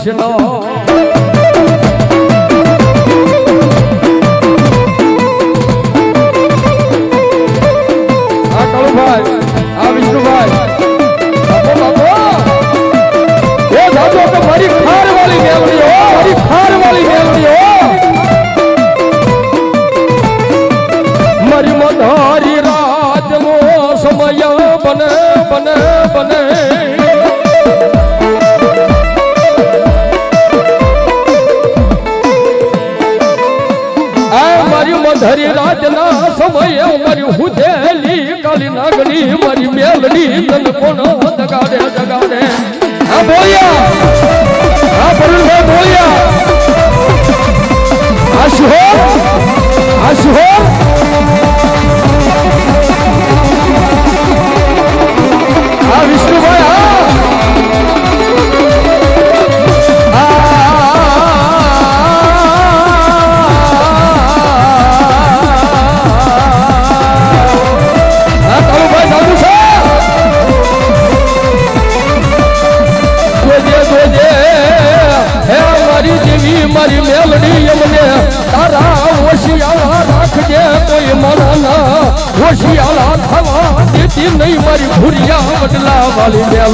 Imagina, ó. આ શું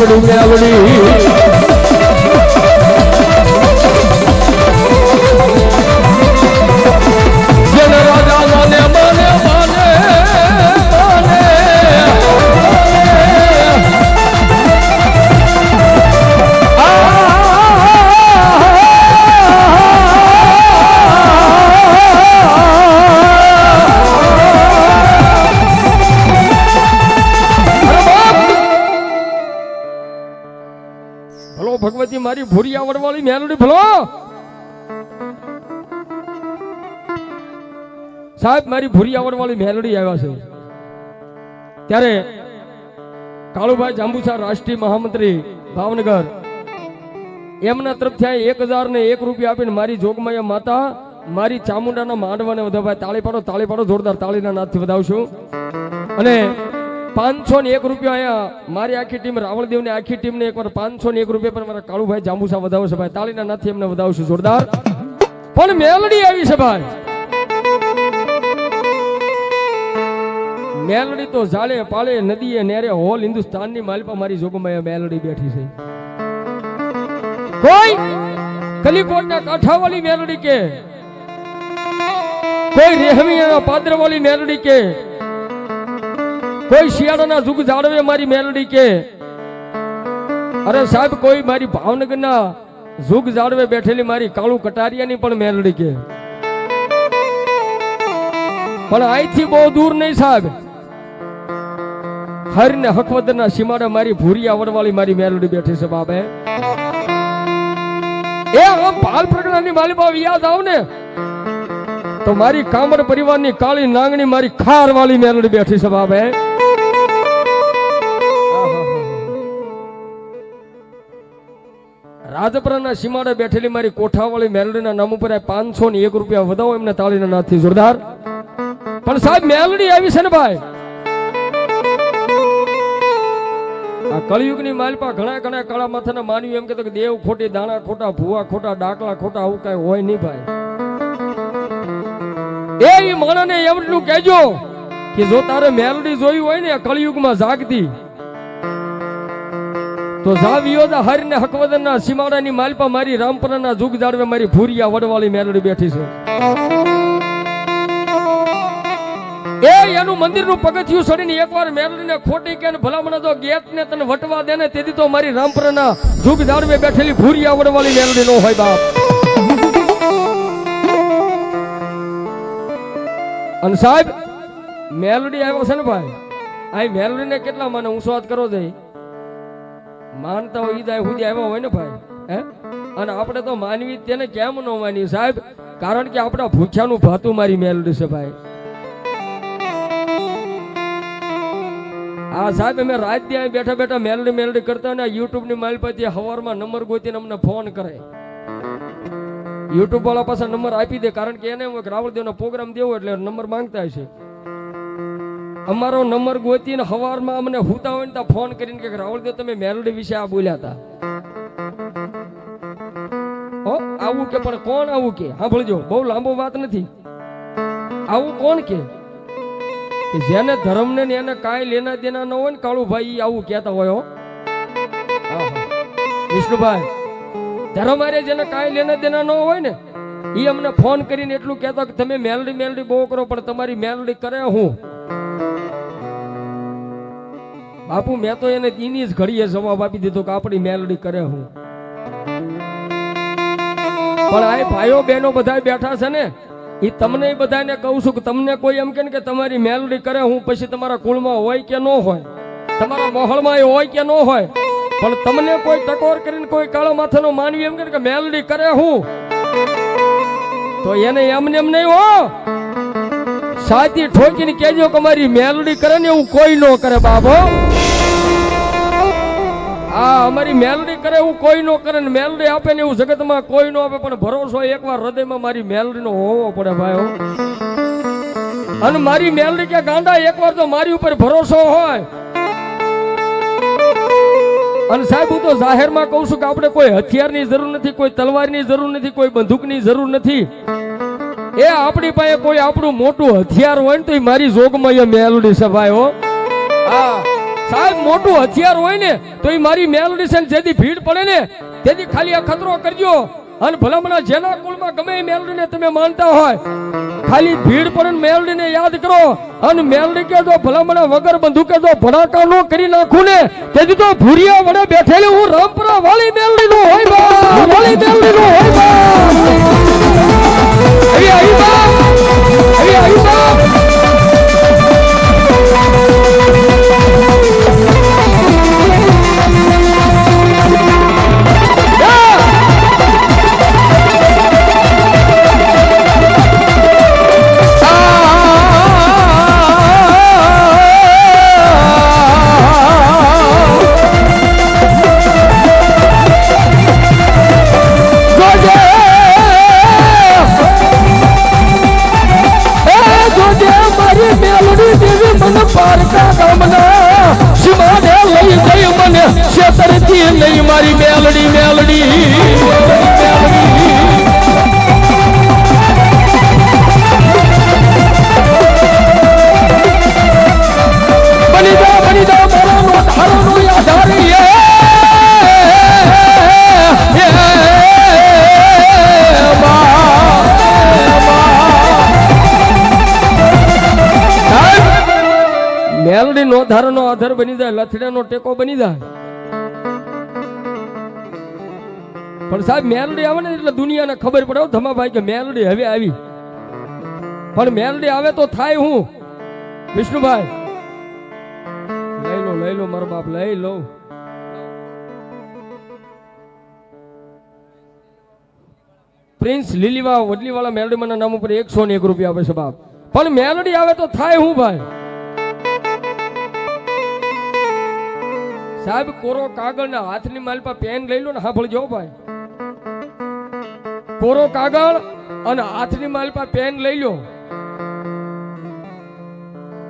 વાલી મેલડી વડવાળી મેલડી ભલો. સાહેબ, મારી ભૂરિયા વડવાળી મેલડી આવ્યા છે. ત્યારે કાળુભાઈ જાંબુસા રાષ્ટ્રીય મહામંત્રી ભાવનગર, એમના તરફથી એક હજાર ને એક રૂપિયા આપીને મારી જોગમાયા માતા, મારી ચામુંડાના માંડવાને વધાવાય તાળી પાડો તાળી પાડો જોરદાર તાળીના નાદથી વધાવશું અને પાંચસો ને એક રૂપિયા અહીંયા મારી આખી ટીમ રાવણદેવની આખી ટીમને એકવાર પાંચસો ને એક રૂપિયા પર મારા કાળુભાઈ જાંબુસા વધાવશે ભાઈ. તાળીના નાદથી એમને વધાવશું, જોરદાર. પણ મેલડી આવી છે ભાઈ. મેલડી તો ઝાડે પાળે નદીએ, નેરે, હોલ, હિન્દુસ્તાનની માલપા મારી જોગમાં મેલડી બેઠી છે. કોઈ કલીકોટના કાંઠાવાળી મેલડી કે? કોઈ રેહમિયાના પાદરવાળી મેલડી કે? કોઈ શિયાળાના જુગ જાળવે મારી મેલડી કે? અરે સાહેબ, કોઈ મારી ભાવનગરના જુગ જાળવે બેઠેલી મારી કાળુ કટારિયાની પણ મેલડી કે? પણ અહીંથી બહુ દૂર નહીં સાહેબ. હરને હકવદરના સીમાડે મારી ભૂરી આવડવાળી મારી મેલડી બેઠી છે બાબે એ આમ બાલ પ્રજ્ઞાની માલિબા યાદ આવ ને તો મારી કામર પરિવારની કાળી નાંગણી મારી ખાર વાળી મેલડી બેઠી છે બાબે રાજપરાના સીમાડે બેઠેલી મારી કોઠાવાળી મેલડીના નામ ઉપર પાંચસો ને એક રૂપિયા વધાવો એમને તાળીના નાથથી જોરદાર. પણ સાહેબ મેલડી આવી છે ને ભાઈ? આ કળિયુગની માલપા ઘણા ઘણા કાળા માથાના માનવી એમ કે દેવ ખોટી દાણા ખોટા ભૂવા ખોટા ડાકલા ખોટા આવું કઈ હોય નહીં ભાઈ. એ ઈ માણસને એવડું કહેજો કે જો તારે મેલડી જોઈ હોય ને કળિયુગમાં જાગતી, તો જાવિયો દા હરને હકવદનના સીમાડાની માલપા મારી રામપરાના જુગ જાળવે મારી ભૂરિયા વડવાળી મેલડી બેઠી છે. એ એનું મંદિરનું પગથિયું સડીને એકવાર મેલડીને ખોટી કે ભલામણ તો ગેત ને તને વટવા દે ને તેથી તો મારી રામપરાના જુગ જાળવે બેઠેલી ભૂરિયા વડવાળી મેલડી નો હોય બાપ. અને સાહેબ, મેલોડી આવ્યો છે ને ભાઈ? આ મેલડીને કેટલા મને હું સ્વાદ કરો છે માનતા હોય ઈદ સુધી આવ્યો હોય ને ભાઈ, હે? અને આપણે તો માનવી તેને કેમ ન માની સાહેબ? કારણ કે આપણા ભૂખ્યાનું ભાતું મારી મેલડી છે ભાઈ. આ સાહેબ, અમે રાત ત્યાં બેઠા બેઠા મેલડી મેલડી કરતા ને યુટ્યુબની માલ પરથી હવારમાં નંબર ગોતીને અમને ફોન કરે. યુટ્યુબ વાળા પાસે નંબર આપી દે, કારણ કે એને રાવળદેવનો પ્રોગ્રામ દેવો એટલે નંબર માંગતા હશે. અમારો નંબર ગોતીને હવારમાં અમને હુતા હોય ને ફોન કરીને કે રાવળદેવ, તમે મેલોડી વિશે આ બોલ્યા હતા આવું કે, પણ કોણ આવું કે? સાંભળજો, બહુ લાંબો વાત નથી. આવું કોણ કે? જેને ધર્મને ને એને કાંઈ લેના દેના ન હોય ને કાળુભાઈ આવું કહેતા હોય, હો. વિષ્ણુભાઈ ધર્મ મારે જેને કાંઈ લેના દેના ન હોય ને એ અમને ફોન કરીને એટલું કહેતો કે તમે મેલડી મેલડી બહુ કરો, પણ તમારી મેલડી કરે હું? બાપુ, મેં તો એને એની જ ઘડીએ જવાબ આપી દીધો કે આપણી મેલડી કરે હું. પણ આ ભાઈઓ બહેનો બધા બેઠા છે ને એ તમને બધાને કહું છું કે તમને કોઈ એમ કે ને કે તમારી મેલડી કરે હું, પછી તમારા કુળમાં હોય કે ન હોય? તમારા મોહળમાં હોય કે ન હોય? પણ તમને કોઈ ટકોર કરીને કોઈ કાળા માથાનો માનવી એમ કે મેલડી કરે હું? તો એને એમને એમ નહીં હો. સાચી ઠોકીને કહેજો કે મારી મેલડી કરે ને એવું કોઈ ન કરે બાબો આ અમારી મેલડી કરે એવું કોઈ ન કરે ને મેલડી આપે ને એવું જગતમાં કોઈ ન આપે, પણ ભરોસો એકવાર હૃદયમાં મારી મેલડીનો હોવો પડે ભાઈ અને મારી મેલડી કે ગાંડા એકવાર તો મારી ઉપર ભરોસો હોય. અને સાહેબ, હું તો જાહેરમાં કહું છું કે આપણે કોઈ હથિયારની જરૂર નથી, કોઈ તલવારની જરૂર નથી, કોઈ બંદૂકની જરૂર નથી. એ આપણી પાસે કોઈ આપણું મોટું હથિયાર હોય ને તો મારી જોગમાં એ મેલડી છે હો. હા. સાહેબ, મોટું હથિયાર હોય ને તો એ મારી મેલડી છે જેથી ભીડ પડે ને, તેથી ખાલી આ ખતરો કરજો. અને ભલામણા જેના કુળમાં ગમે મેલડીને તમે માનતા હોય, ખાલી ભીડ પર મેલડીને યાદ કરો અને મેલડી કે જો ભલામણા વગર બંદૂકે જો ભડાકા નો કરી નાખું ને, તેથી તો ભૂરિયા વડે બેઠેલી હું રામપુરા વાળી મેલડી નું હોય વાળી મેલડી નું હોય મેલડી નો ધર નો આધાર એ એ બા મેલડી નો ધારો નો આધાર બની જાય લથડા નો ટેકો બની જાય. પણ સાહેબ, મેલડી આવે ને એટલે દુનિયાને ખબર પડે હો ધમાભાઈ, કે મેલડી હવે આવી. પણ મેલડી આવે તો થાય હું. વિષ્ણુભાઈ. લઈ લો લઈ લો, મારો બાપ, લઈ લો. પ્રિન્સ લીલીવા, વડલીવાળા મેલડીમાના નામ ઉપર એકસો ને એક રૂપિયા આપે છે બાપ. પણ મેલડી આવે તો થાય હું ભાઈ? સાહેબ, કોરો કાગળ ના હાથની માલપા પેન લઈ લો ને સાંભળજો ભાઈ. કોરો કાગળ અને હાથની માલપા પેન લઈ લો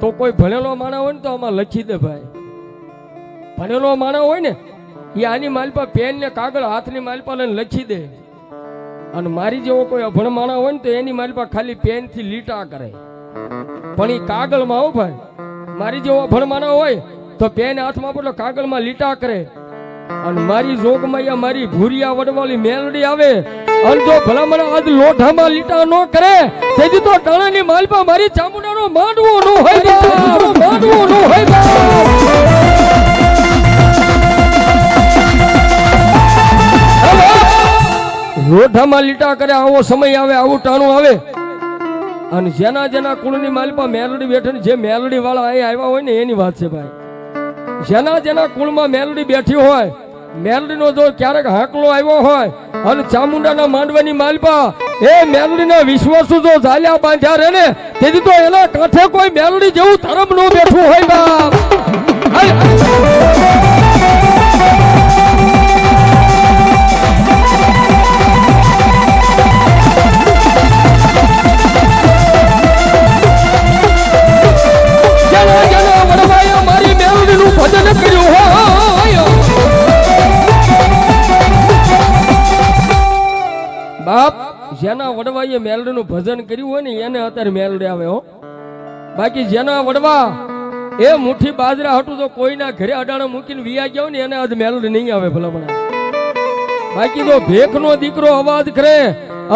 તો કોઈ ભણેલો માણસ હોય ને તો આમાં લખી દે ભાઈ. ભણેલો માણસ હોય ને, એ આની માલપા પેન ને કાગળ, હાથની માલપા લઈને લખી દે. અને મારી જેવો કોઈ અભણ માણસ હોય ને તો એની માલપા ખાલી પેનથી લીટા કરે. પણ એ કાગળમાં હો ભાઈ, મારી જેવો અભણ માણસ હોય તો પેન હાથમાં પડે કાગળમાં લીટા કરે. અને મારી જોગમાં મારી ભૂરિયા વડવાળી મેલડી આવે અને જો ભલામણ આજ લોઢામાં લીટા ન કરે, તેથી તો ટાણાની માલપા મારી ચામુંડાનો માંડવો ન હોય માંડવો ન હોય લોઢામાં લીટા કરે, આવો સમય આવે, આવું ટાણું આવે. અને જેના જેના કુળની માલપા મેલડી બેઠી જે મેલડી વાળા અહીં આવ્યા હોય ને, એની વાત છે ભાઈ. જેના જેના કુળમાં મેલડી બેઠી હોય મેલડીનો જો ક્યારેક હાકલો આવ્યો હોય અને ચામુંડાના માંડવાની માલપા, એ મેલડીના વિશ્વાસુ જો ઝાલ્યા બાંધ્યા રે ને, તેથી તો એના કાંઠે કોઈ મેલડી જેવું ધરમ નો બેઠું હોય બાપ. મારી મેલડીનું ભજન કર્યું હોય. જેના વડવાએ મેલડીનું ભજન કર્યું હોય ને એને અત્યારે મેલડી આવે હો. બાકી જેના વડવા એ મુઠ્ઠી બાજરા હટું તો કોઈના ઘરે અડાણા મૂકીને વિયા ગયો ને એને આજ મેલડી નહીં આવે ભલામણા બાકી તો ભેખનો દીકરો અવાજ કરે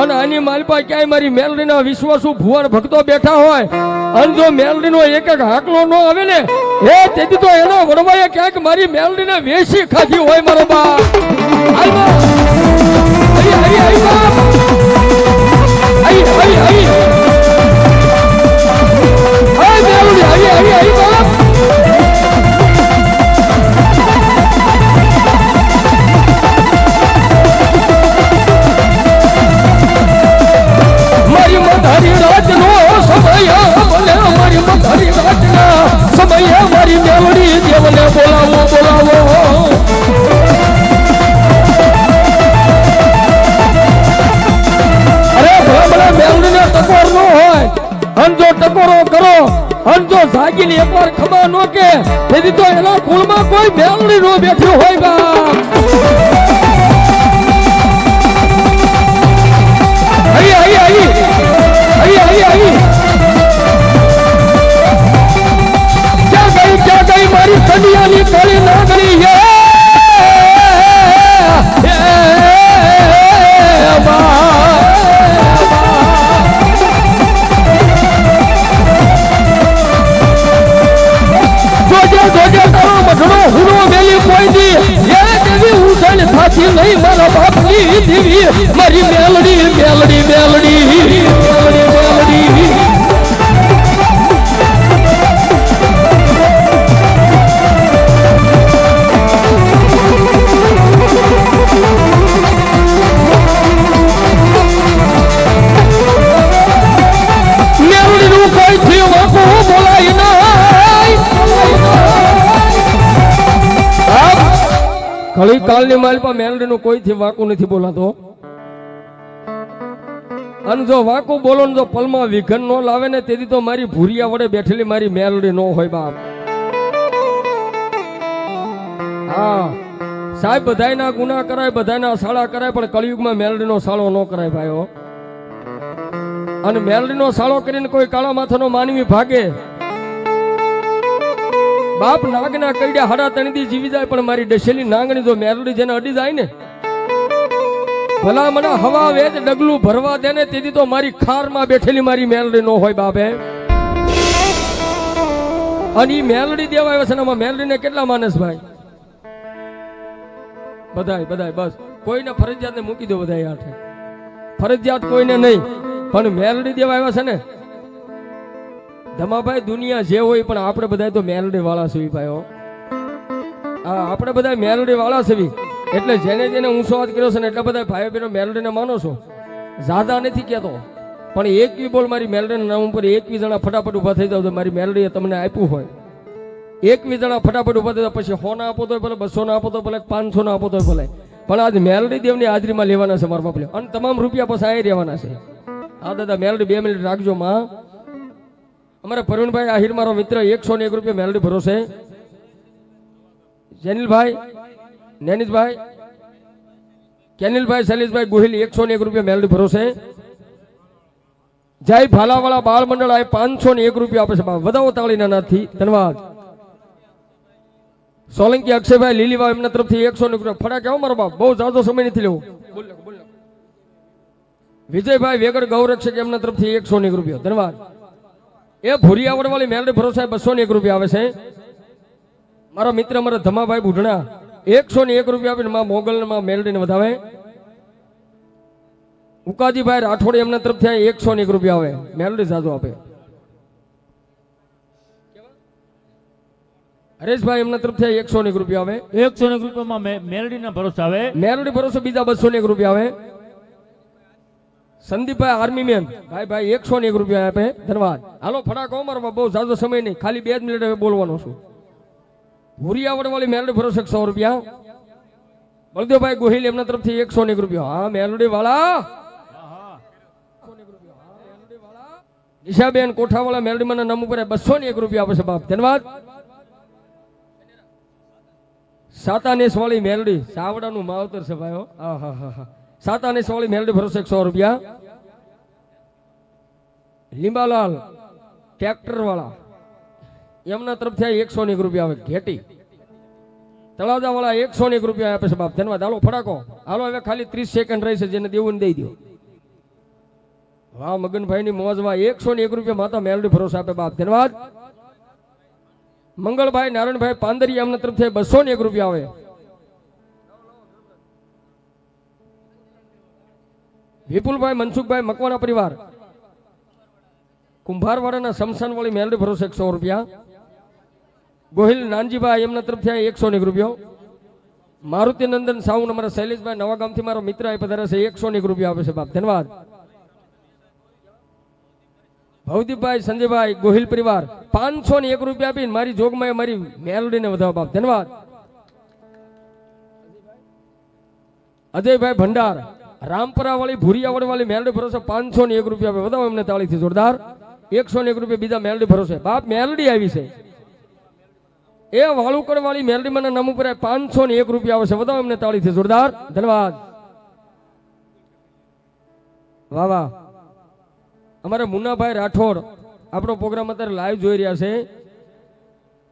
અને આની માલપા ક્યાંય મારી મેલડીના વિશ્વાસુ ભુવન ભક્તો બેઠા હોય અને જો મેલડીનો એક એક હાકલો ન આવે ને એ તેથી તો એના વડવાએ ક્યાંક મારી મેલડીને વેસી ખાધી હોય મારો બા હાલ. બા. હઈ, હઈ, દેવડી મેલડી દેવને બોલાવો બોલાવો. અરે ભલા મેલડીને ટકોર નો હોય. અન ટકોરો કરો અન જો જાગીને એકવાર ખબર નો કે તેથી તો એના કુળમાં કોઈ બેવડી નો બેઠ્યો હોય બાપ. ઘણી કાળની માલપા મેલડીનું કોઈથી વાંકું નથી બોલાતો? અને જો વાંકું બોલો ને જો પલમાં વિઘન નો લાવે ને તેથી તો મારી ભૂરિયા વડે બેઠેલી મારી મેલડી નો હોય બાપ. હા, સાહેબ બધાયના ગુના કરાય, બધાયના સાળા કરાય, પણ કળિયુગમાં મેલડીનો સાળો ન કરાય ભાઈઓ. અને મેલડીનો સાળો કરીને કોઈ કાળા માથાનો માનવી ભાગે. બાપ નાગના કઈડ્યા હરા તણીથી જીવી જાય, પણ મારી ડસેલી નાંગણી જો મેરડી જેને અડી જાય ને ભલા મને હવા વેજ ડગલું ભરવા દે ને, તેથી તો મારી ખારમાં બેઠેલી મારી મેલડી નો હોય બાપે. અને ઈ મેલડી દેવા આવ્યો છે ને આમાં મેલડીને કેટલા માનસ ભાઈ? બધાય બધાય, બસ. કોઈને ફરજિયાત ને મૂકી દો બધાય હાથે ફરજિયાત કોઈને નહીં, પણ મેલડી દેવા આવ્યા છે ને ધમાભાઈ દુનિયા જે હોય પણ આપણે બધા તો મેલડી વાળા સુવી ભાઈઓ હા. આપણે બધા મેલડી વાળા છીએ. એટલે જેને જેને ઊંચો હાથ કર્યો છે ને એટલા બધા ભાઈઓ બહેનો મેલડીને માનો છો. જાદા નથી કહેતો. પણ એક બી બોલ મારી મેલડીના નામ ઉપર એક બી જણા ફટાફટ ઊભા થઈ જાવ તો મારી મેલડીએ તમને આપ્યું હોય. એક બી જણા ફટાફટ ઊભા થઈ જાવ પછી સો ના આપો તો ભલે, બસો ના આપો તો ભલે, પાંચસો ના આપો તો ભલે. પણ આજ મેલડી દેવની હાજરીમાં લેવાના છે મારા બાપલે. અને તમામ રૂપિયા પછી આવી રહેવાના છે. હા, દાદા, મેલડી બે મિનિટ રાખજો માં. અમારા પ્રવીણભાઈ આહિર મારો મિત્ર એકસો ને એક રૂપિયા મેલડી ભરોસે. જેનિલભાઈ નેનિશભાઈ કેનિલભાઈ શૈલેષભાઈ ગોહિલ એકસો ને એક રૂપિયા મેલડી ભરોસે. જય ભાલાવાળા બાળ મંડળ આ પાંચસો ને એક રૂપિયા આપે છે. બા. વધાવો તાળીના નાથથી ધન્યવાદ. સોલંકી અક્ષયભાઈ લીલીવા એમના તરફથી એકસો ને એક રૂપિયા. ફડા કેવો મારો બાપ બહુ જાજો સમય નથી લેવો. બોલ નાખો, બોલ નાખો. વિજયભાઈ વેગડ ગૌરક્ષક એમના તરફથી એકસો ને એક રૂપિયા. ધન્યવાદ. એ ભૂરિયાવડ વાળી મેલડી સાહેબ બસો ને એક રૂપિયા આવે છે. મારા મિત્ર મારા ધમાભાઈ બુઢણા એકસો ને એક રૂપિયા આપીને માં મોગલ માં મેલડીને વધાવે. ઉકાજીભાઈ રાઠોડ એમના તરફથી એકસો ને એક રૂપિયા આવે. મેલડી સાધુ આપે. હરેશભાઈ એમના તરફથી એકસો ને એક રૂપિયા આવે. એકસો ને એક રૂપિયામાં મેલડીના ભરોસે આવે. મેલડી ભરોસે બીજા બસો ને એક રૂપિયા આવે. સંદીપભાઈ આર્મી મેન. ભાઈ ભાઈ, એકસો ને એક રૂપિયા આપે. ધન્યવાદ. હાલો, ફટાકો મારો બહુ ઝાઝો સમય નહીં. ખાલી બે જ મિનિટ હવે બોલવાનો છું. ભૂરિયાવડ વાળી મેલડી ભરોસે સો રૂપિયા. બળદેવભાઈ ગોહિલ એમના તરફથી એકસો ને એક રૂપિયા. હા મેલડી વાળા નિશાબેન કોઠાવાળા મેલડીમાં નામ ઉપર બસો ને એક રૂપિયા આપે છે બાપ. ધન્યવાદ. સાતાનેસ વાળી મેલડી. સાવડાનું માવતર છે ભાઈઓ આહાહાહા. અને વાળી મેલડી ભરોસે એકસો રૂપિયા. લીંબાલાલ ટ્રેક્ટર વાળા એમના તરફથી એકસો ને એક રૂપિયા આવે ઘેટી. તળાજા વાળા એકસો ને એક રૂપિયા આપે છે. બાપ, ધન્યવાદ. હાલો, ફટાકો. હાલો, હવે ખાલી ત્રીસ સેકન્ડ રહેશે જેને દેવું દઈ દો વાહ મગનભાઈ ની મોજમાં એકસો ને એક રૂપિયા માતા મેલડી ભરોસે આપે બાપ. ધન્યવાદ. મંગળભાઈ, નારાયણભાઈ પાંદરી એમના તરફથી બસો ને એક રૂપિયા આવે. વિપુલભાઈ, મનસુખભાઈ, મકવાણા પરિવાર. કુંભારવાડાના શમશાન વાળી મેલડી ભરોસે એકસો રૂપિયા. ગોહિલ નાનજીભાઈ એમના તરફથી એકસો એક રૂપિયો. મારુતિ નંદન સાઉન અમારા શૈલેષભાઈ નવા મારો મિત્ર એ પધારે એકસો એક રૂપિયા આપે છે બાપ. ધન્યવાદ. ભવદીપભાઈ, સંજયભાઈ, ગોહિલ પરિવાર, પાંચસો ને એક રૂપિયા આપીને મારી જોગમાં મારી મેલડીને વધાવો બાપ. ધન્યવાદ. અજયભાઈ ભંડાર રામપરા વાળી ભૂરિયાવડ વાળી મેલડી ભરોસે પાંચસો ને એક રૂપિયા વધાવો એમને તાળીથી જોરદાર. એકસો ને એક રૂપિયા બીજા મેલડી ભરોસે. બાપ, મેલડી આવી છે. એ વાળુકડ વાળી મેલડીમાંના નામ ઉપર પાંચસો ને એક રૂપિયા આવશે. વધાવો એમને તાળીથી જોરદાર. ધન્યવાદ. વાહ વાહ. અમારે મુન્નાભાઈ રાઠોડ આપણો પ્રોગ્રામ અત્યારે લાઈવ જોઈ રહ્યા છે.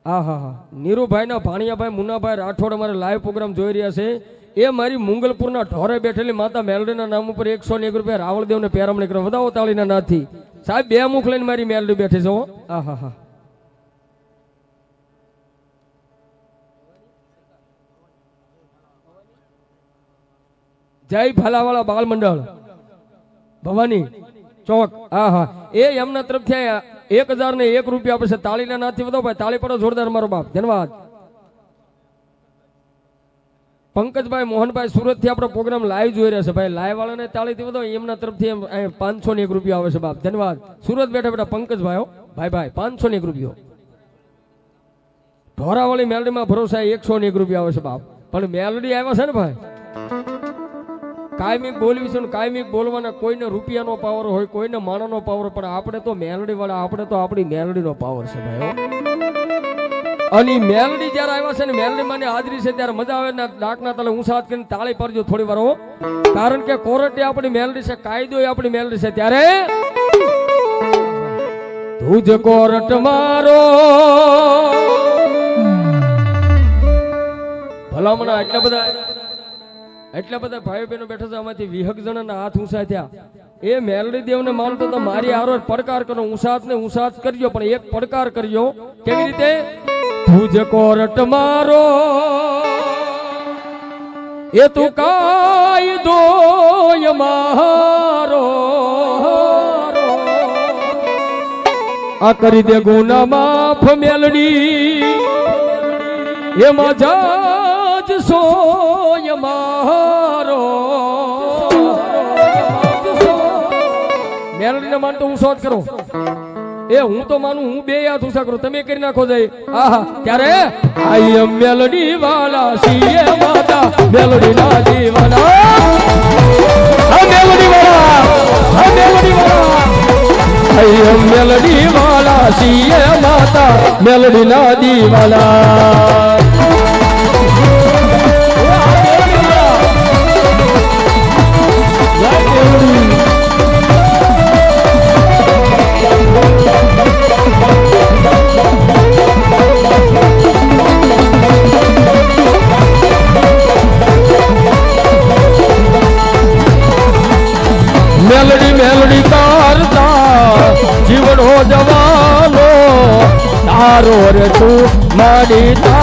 હા હા હા નીરુભાઈના ભાણિયાભાઈ, મુન્નાભાઈ રાઠોડ અમારે લાઈવ પ્રોગ્રામ જોઈ રહ્યા છે. એ મારી મુંગલપુરના ઢોરે બેઠેલી માતા મેલડીના નામ ઉપર એકસો ને એક રૂપિયા રાવળદેવને પેરામણી કરો વધાવો તાળીના નાથી. સાહેબ બે મુખ લઈને મારી મેલડી બેઠી છે હો. હા હા. જય ફાલાવાળા બાલ મંડળ. ભવાની ચોક. હા હા એ એમના તરફથી એક હજાર ને એક રૂપિયા આપશે તાળીના નાથી વધો ભાઈ. તાળી પડો જોરદાર મારો બાપ. ધન્યવાદ. પંકજભાઈ, મોહનભાઈ સુરતથી આપણો પ્રોગ્રામ લાઈવ જોઈ રહ્યા છે. ભાઈ લાઈવ વાળાને તાળીથી વધો, એમના તરફથી પાંચસો ને એક રૂપિયા આવે છે બાપ. ધન્યવાદ. સુરત બેઠા બેઠા પંકજભાઈ ભાઈ ભાઈ પાંચસો ને એક રૂપિયો. ઢોરાવાળી મેલડીમાં ભરોસા એકસો ને એક રૂપિયા આવે છે બાપ. પણ મેલડી આવ્યા છે ને ભાઈ? કાયમી બોલવી છે ને કાયમિક બોલવાના કોઈને રૂપિયાનો પાવર હોય, કોઈને માણાનો પાવર પણ આપણે તો મેલડી વાળા આપણે તો આપણી મેલડીનો પાવર છે ભાઈ. અને મેલડી જ્યારે આવ્યા છે ને મેલડી માં હાજરી છે ત્યારે મજા આવે ડાકના તલે ઊંચા કરીને તાળી પાડજો થોડી વાર કારણ કે કોર્ટે આપણી મેલડી છે, કાયદો આપણી મેલડી છે ત્યારે તુજ કોર્ટ મારો. ભલામણા એટલા બધા એટલા બધા ભાઈઓ બહેનો બેઠા છે, આમાંથી વિહક જણાના હાથ ઊંચા થયા. એ મેલડી દેવને માનતો તો મારી આરો પડકાર કરો ઊંસાત ને ઊંસાત કરજો, પણ એક પડકાર કરજો. કેવી રીતે? તુજ કોરટ મારો. એ તું કાયદો મારો. આ કરી દે ગુના માફ મેલડી. એમાં જાજ સોય મારો. મેલડીને માનતો હું શોધ કરું. એ, હું તો માનું, હું બે યાદ ઊંચા કરું. તમે કરી નાખો જાય. આહા ત્યારે આઈ એમ મેલડી વાલા સીએ માતા મેલડી ના દીવાના હા મેલડી વાળા હા મેલડી વાળા આઈ એમ મેલડી વાલા સીએ માતા મેલડી ના દીવાના તું